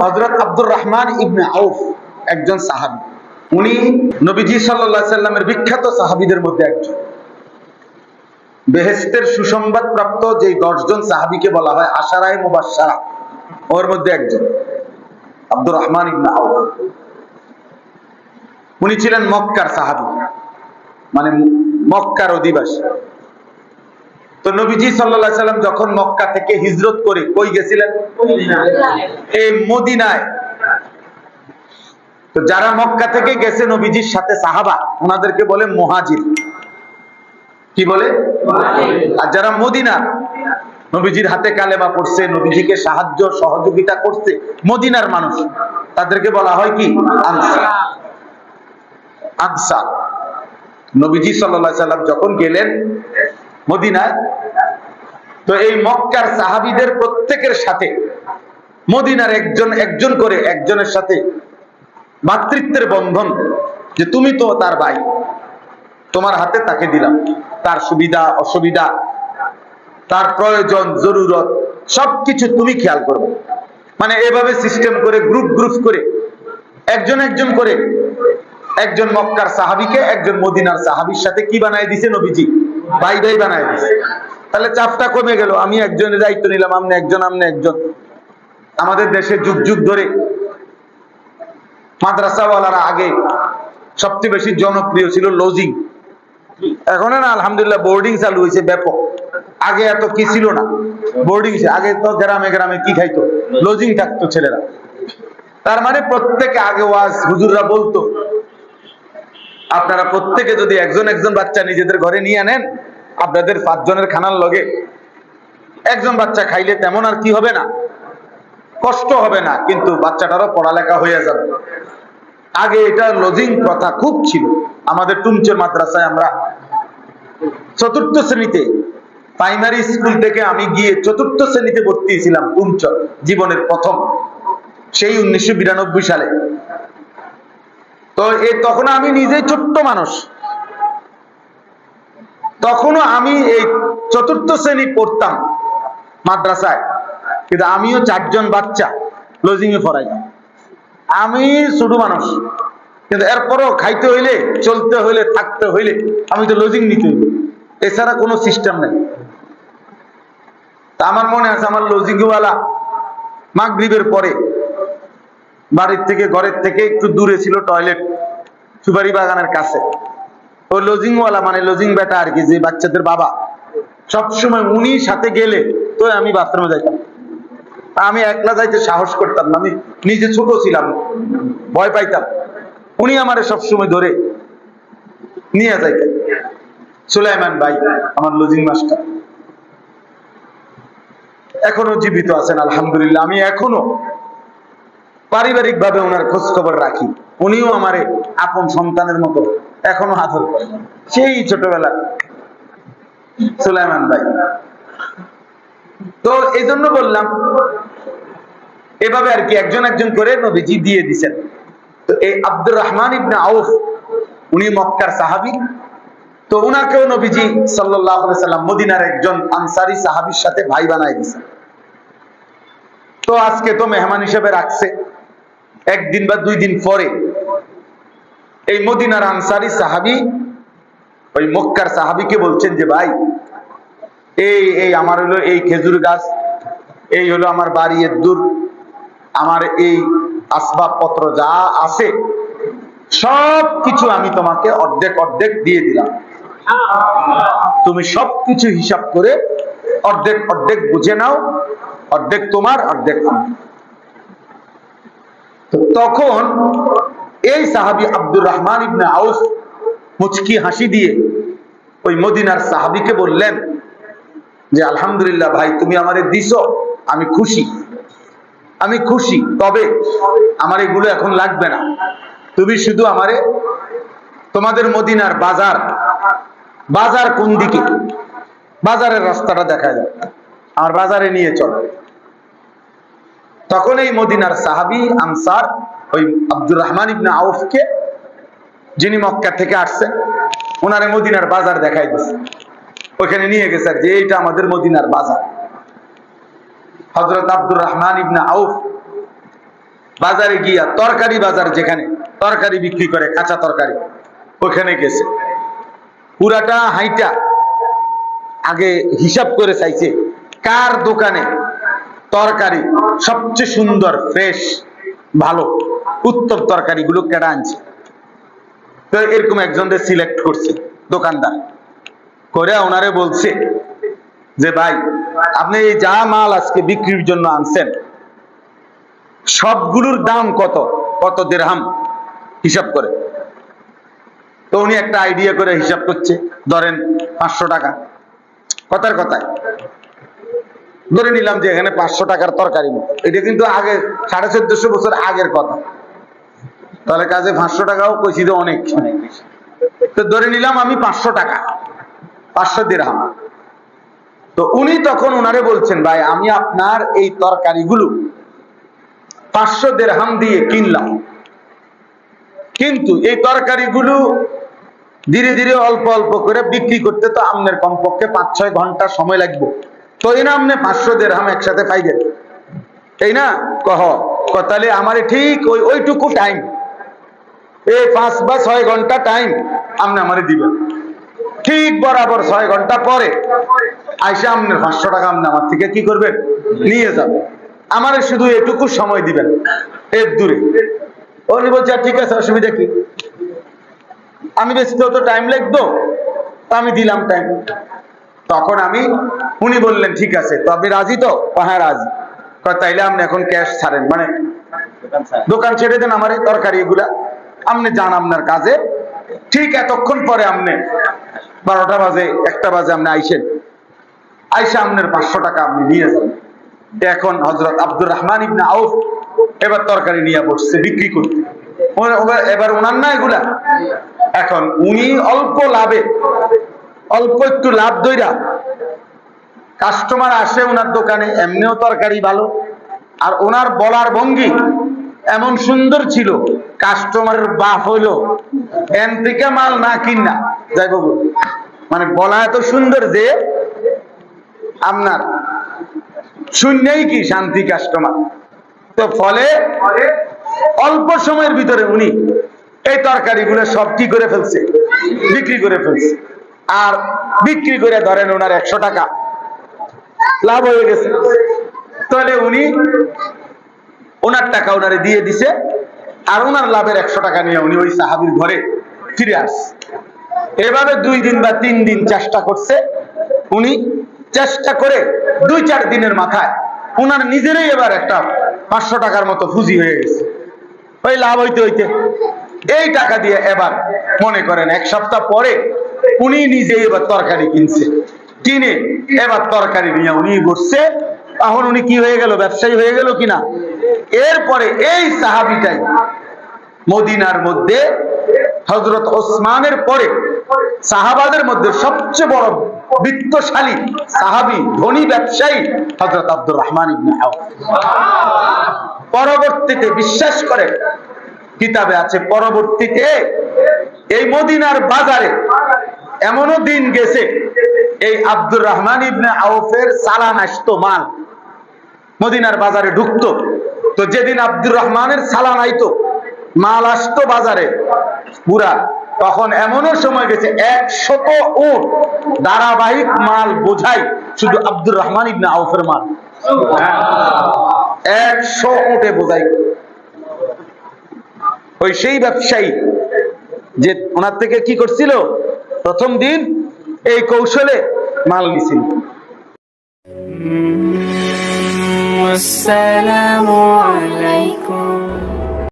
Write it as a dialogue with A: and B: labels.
A: হজরত আব্দুর রহমান ইবনে আউফ একজন সাহাবি। উনি নবীজি সাল্লামের বিখ্যাত সাহাবিদের মধ্যে একজন। বেহেস্তের সুসংবাদ প্রাপ্ত যে দশজন সাহাবিকে বলা হয় মুবাসারা ওর মধ্যে একজন, আব্দুর রহমান ইবনে আউফ। উনি ছিলেন মক্কার সাহাবি মানে মক্কার অধিবাসী। তো নবীজি সাল্লাহ সাল্লাম যখন মক্কা থেকে হিজরত করে কই গেছিলেন? এই মদিনায়। তো যারা মক্কা থেকে গেছে নবীজির সাথে সাহাবা ওনাদেরকে বলে মহাজির। কি বলে? আর যারা মদিনা, নবীজির হাতে কালেমা পড়ছে, নবীজিকে সাহায্য, সহযোগিতা করছে মদিনার মানুষ, তাদেরকে বলা হয় কি? আনসার। আনসার। নবীজি সাল্লাল্লাহু সাল্লাম যখন গেলেন মদিনায়। তো এই মক্কার সাহাবিদের প্রত্যেকের সাথে, মদিনার একজন একজন করে একজনের সাথে মাতৃত্বের বন্ধন যে তুমি তো তার ভাই, তোমার হাতে তাকে দিলাম। তার সুবিধা, অসুবিধা, তার প্রয়োজন, জরুরত, সবকিছু তুমি খেয়াল করবে। মানে এভাবে সিস্টেম করে গ্রুপ গ্রুপ করে, একজন একজন করে, একজন মক্কার সাহাবিকে, একজন মদিনার সাহাবির সাথে কি বানায় দিছে নবীজি? ভাই ভাই বানায় দিছে। তাহলে চাপটা কমে গেল। আমি একজনের দায়িত্ব নিলাম, আমনে একজন আমনে একজন। আমাদের দেশে যুগ যুগ ধরে মাদ্রাসাওয়ালারা আগে সবচেয়ে বেশি জনপ্রিয় ছিল লজিং। এখন না, আলহামদুলিল্লাহ বোর্ডিং চালু হয়েছে ব্যাপক। আগে এত কি ছিল না। বোর্ডিং আগে তো গ্রামে গ্রামে কি খাইতো? লজিং থাকতো ছেলেরা। তার মানে প্রত্যেকে আগে ওয়াজ হুজুররা বলতো আপনারা প্রত্যেকে যদি একজন একজন বাচ্চা নিজেদের ঘরে নিয়ে আনেন, আপনাদের পাঁচজনের খানার লগে একজন বাচ্চা খাইলে তেমন আর কি হবে না? কষ্ট হবে না, কিন্তু বাচ্চাটারও পড়ালেখা হয়ে যাবে। আগে এটা লজিং প্রথা খুব ছিল। আমাদের টুমচের মাদ্রাসায় আমরা চতুর্থ শ্রেণীতে প্রাইমারি স্কুল থেকে আমি গিয়ে চতুর্থ শ্রেণীতে ভর্তি ছিলাম টুমচর, জীবনের প্রথম, সেই উনিশশো বিরানব্বই সালে। তো এ তখন আমি নিজেই ছোট্ট মানুষ। তখনও আমি এই চতুর্থ শ্রেণি পড়তাম মাদ্রাসায়। কিন্তু আমিও চারজন বাচ্চা লজিং এ পড়াই আমি ছোট মানুষ। কিন্তু এরপরও খাইতে হইলে, চলতে হইলে, থাকতে হইলে আমি তো লজিং নিতে হইবে। এছাড়া কোনো সিস্টেম নেই। তা আমার মনে আছে, আমার লজিংওয়ালা মাগরিবের পরে বাড়ির থেকে, ঘরের থেকে একটু দূরে ছিল টয়লেট সুপারি বাগানের কাছে। ওই লজিংওয়ালা মানে লজিং বেটা আর কি, যে বাচ্চাদের বাবা। সবসময় উনি সাথে গেলে তো আমি বাথরুমে যাইতাম। আমি একলা যাইতে সাহস করতাম না, আমি নিজে ছোট ছিলাম, ভয় পাইতাম। উনি আমারে সবসময় ধরে নিয়ে যাইতেন। সুলাইমান ভাই, আমার লজিং মাস্টার। এখনও জীবিত আছেন, আলহামদুলিল্লাহ। আমি এখনও পারিবারিক ভাবে ওনার খোঁজ খবর রাখি। উনিও আমারে আপন সন্তানের মতো এখনও আদর করে সেই ছোটবেলা সুলাইমান ভাই। তো এই জন্য বললাম, এভাবে আর কি একজন একজন করে নবীজি দিয়ে দিছেন। তো এই আব্দুর রহমান ইবনে আউফ, উনি মক্কার সাহাবী। তো উনাকেও নবীজি আলাইহি সাল্লাম মদিনার একজন আনসারী সাহাবীর সাথে ভাই বানায় দিয়েছেন তো আজকে তো মেহমান হিসেবে রাখছে। একদিন বা দুই দিন পরে। এই মদিনার আনসারি সাহাবি, ওই মক্কার সাহাবিকে বলছেন যে, ভাই, এই এই আমার হলো এই খেজুর গাছ, এই হলো আমার বাড়ি দূর আমার এই আসবাবপত্র যা আছে সব কিছু আমি তোমাকে অর্ধেক অর্ধেক দিয়ে দিলাম। তুমি সব কিছু হিসাব করে অর্ধেক অর্ধেক বুঝে নাও, অর্ধেক তোমার, অর্ধেক আমার। তখন এই সাহাবি আব্দুর রহমান ইবনে আউফ মুচকি হাসি দিয়ে ওই মদিনার সাহাবিকে বললেন যে, আলহামদুলিল্লাহ ভাই, তুমি আমারে দিছ, আমি খুশি। আমি খুশি, তবে আমার এগুলো এখন লাগবে না। তুমি শুধু আমারে, তোমাদের মদিনার বাজার বাজার কোন দিকে? বাজারের রাস্তাটা দেখা যায় আমার বাজারে নিয়ে চলো। তখন এই মদিনার সাহাবি আনসার ওই আব্দুর রহমান ইবনে আউফকে, যিনি মক্কা থেকে আসছেন ওনারে মদিনার বাজার দেখাই দিচ্ছে ওখানে নিয়ে গেছে যে এইটা আমাদের মদিনার বাজার। হজরত আব্দুর রহমান ইবনা আউফ বাজারে গিয়া তরকারি বাজার যেখানে, তরকারি বিক্রি করে, কাঁচা তরকারি ওখানে গেছে। পুরাটা হাইটা আগে হিসাব করে চাইছে, কার দোকানে তরকারি সবচেয়ে সুন্দর ফ্রেশ ভালো উত্তম তরকারিগুলো কেডা আনছে? তো এরকম একজনদের সিলেক্ট করছে, দোকানদার। করে ওনারে বলছে যে, ভাই, আপনি এই যা মাল আজকে বিক্রির জন্য আনছেন, সবগুলোর দাম কত? কত দেড়হাম হিসাব করে। তো উনি একটা আইডিয়া করে হিসাব করছে, ধরেন পাঁচশো টাকা। কথার কথায়। ধরে নিলাম যে এখানে পাঁচশো টাকার তরকারি। এটা কিন্তু আগে সাড়ে চোদ্দশো বছর আগের কথা। তাহলে কাজে পাঁচশো টাকাও কইছি যে অনেক। তো ধরে নিলাম আমি পাঁচশো টাকা, পাঁচশো দেড়হাম তো উনি তখন ওনারে বলছেন, ভাই, আমি আপনার এই তরকারিগুলো পাঁচশো দেড়হাম দিয়ে কিনলাম। কিন্তু এই তরকারিগুলো ধীরে ধীরে অল্প অল্প করে বিক্রি করতে তো আপনার কমপক্ষে পাঁচ ছয় ঘণ্টা সময় লাগবে। তো এই না আপনি পাঁচশো দেড়হাম একসাথে পাইবেন এই না? কহ ক তাহলে আমার ঠিক ওই ওইটুকু টাইম এই পাঁচ বা ছয় ঘণ্টা টাইম আপনি আমারে দিবেন ঠিক বরাবর ছয় ঘণ্টা পরে আইসা আপনার পাঁচশো টাকা আপনি আমার থেকে কি করবেন নিয়ে যাবেন আমার শুধু এটুকু সময় দিবেন এর দূরে। উনি বলছে "আচ্ছা, ঠিক আছে অসুবিধা কি? আমি বেশি তো টাইম লাগতো তা আমি দিলাম টাইম তখন আমি উনি বললেন ঠিক আছে তো আপনি রাজি তো? হ্যাঁ রাজি। তাইলে আপনি এখন ক্যাশ ছাড়েন। মানে দোকান ছেড়ে দেন আমার এই তরকারি এগুলা। আপনি যান আপনার কাজে। ঠিক এতক্ষণ পরে আপনি বারোটা বাজে একটা বাজে আপনি আইসেন। আইসা আপনার পাঁচশো টাকা আপনি নিয়ে যান। এখন হজরত আব্দুর রহমান ইবনে আউফ এবার তরকারি নিয়ে বসছে বিক্রি করতে। এবার ওনার না এগুলা? এখন উনি অল্প লাভে অল্প একটু লাভ দইরা। কাস্টমার আসে ওনার দোকানে, এমনিও তরকারি ভালো। আর ওনার বলার ভঙ্গি এমন সুন্দর ছিল কাস্টমারের বাপ হইল। এন থেকে মাল না কিনা, যাই বাবু মানে বলা এত সুন্দর যে আপনার শূন্যই কি শান্তি কাস্টমার তো ফলে অল্প সময়ের ভিতরে উনি এই তরকারিগুলো সব কি করে ফেলছে? বিক্রি করে ফেলছে। আর বিক্রি করে ধরেন ওনার একশো টাকা। লাভ হয়ে গেছে। তাহলে উনি ওনার টাকা ওনারে দিয়ে দিছে আর ওনার লাভের একশো টাকা নিয়ে উনি ওই সাহাবির ঘরে ফিরে আসছে। এভাবে দুই দিন বা তিন দিন চেষ্টা করছে। উনি চেষ্টা করে দুই চার দিনের মাথায় উনার নিজেরই এবার একটা পাঁচশো টাকার মতো ফুজি হয়ে গেছে। ওই লাভ হইতে হইতে এই টাকা দিয়ে এবার মনে করেন এক সপ্তাহ পরে উনি নিজেই এবার তরকারি কিনছে। কিনে এবার তরকারি নিয়ে উনি বসছে তখন উনি কি হয়ে গেল, ব্যবসায়ী হয়ে গেল কিনা? এরপরে এই সাহাবিটাই মদিনার মধ্যে হজরত ওসমানের পরে সাহাবাদের মধ্যে সবচেয়ে বড় বিত্তশালী সাহাবি, ধনী ব্যবসায়ী হজরত আব্দুর রহমান পরবর্তীতে বিশ্বাস করে, কিতাবে আছে, পরবর্তীতে এই মদিনার বাজারে এমনও দিন গেছে, এই আব্দুর রহমান ইবনে আউফের চালান আসতো মাল, মদিনার বাজারে ঢুকতো। তো যেদিন আব্দুর রহমানের সালান আইতো, মাল আসতো বাজারে, পুরা। তখন এমনও সময় গেছে, একশত উট ধারাবাহিক মাল বোঝাই শুধু আব্দুর রহমান ইবনে আউফের মাল। একশো উঠে বোঝাই। ওই সেই ব্যবসায়ী যে ওনার থেকে কি করছিল? প্রথম দিন এই কৌশলে মাল নিছিল
B: والسلام عليكم